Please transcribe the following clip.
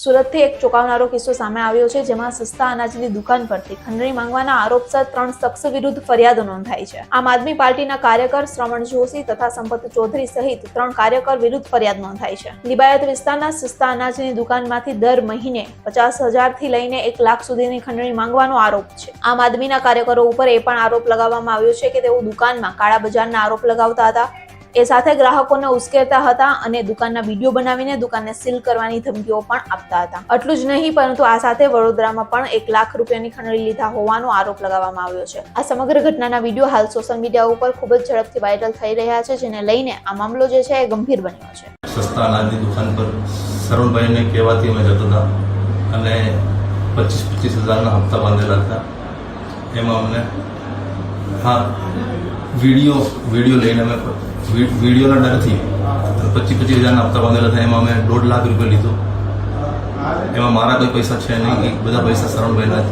સુરતથી એક ચોંકાવનારો કિસ્સો સામે આવ્યો છે, જેમાં સસ્તા અનાજની દુકાન પરથી ખંડણી માંગવાના આરોપસર ત્રણ શખ્સ વિરુદ્ધ ફરિયાદો નોંધાઈ છે. આમ આદમી પાર્ટીના કાર્યકર શ્રવણ જોશી તથા સંપત ચૌધરી સહિત ત્રણ કાર્યકર વિરુદ્ધ ફરિયાદ નોંધાઈ છે. લિબાયત વિસ્તારના સસ્તા અનાજની દુકાનમાંથી દર મહિને પચાસ હજારથી લઈને એક લાખ સુધીની ખંડણી માંગવાનો આરોપ છે. આમ આદમીના કાર્યકરો ઉપર એ પણ આરોપ લગાવવામાં આવ્યો છે કે તેઓ દુકાનમાં કાળા બજારના આરોપ લગાવતા હતા. એ સાથે ગ્રાહકોને ઉશ્કેરતા હતા અને દુકાનના વીડિયો બનાવીને દુકાનને સીલ કરવાની ધમકીઓ પણ આપતા હતા. આટલું જ નહીં, પરંતુ આ સાથે વડોદરામાં પણ એક લાખ રૂપિયાની ખંડણી લીધા હોવાનો આરોપ લગાવવામાં આવ્યો છે. આ સમગ્ર ઘટનાના વીડિયો હાલ સોશિયલ મીડિયા ઉપર ખૂબ જ ઝડપથી વાયરલ થઈ રહ્યા છે, જેને લઈને આ મામલો જે છે એ ગંભીર બન્યો છે. સસ્તા અનાજની દુકાન પર સરુણભાઈને કહેવાથી અમે જતો હતા અને પચીસ પચીસ હજારના હપ્તા બાંધેલા હતા. એમાં અમને હા વીડિયો વીડિયો લઈને અમે વિડીયોના ડરથી પચીસ પચીસ હજારના હપ્તા બાંધેલા હતા એમાં અમે દોઢ લાખ રૂપિયા લીધો. એમાં મારા કોઈ પૈસા છે નહીં. બધા પૈસા સરુણભાઈના જ.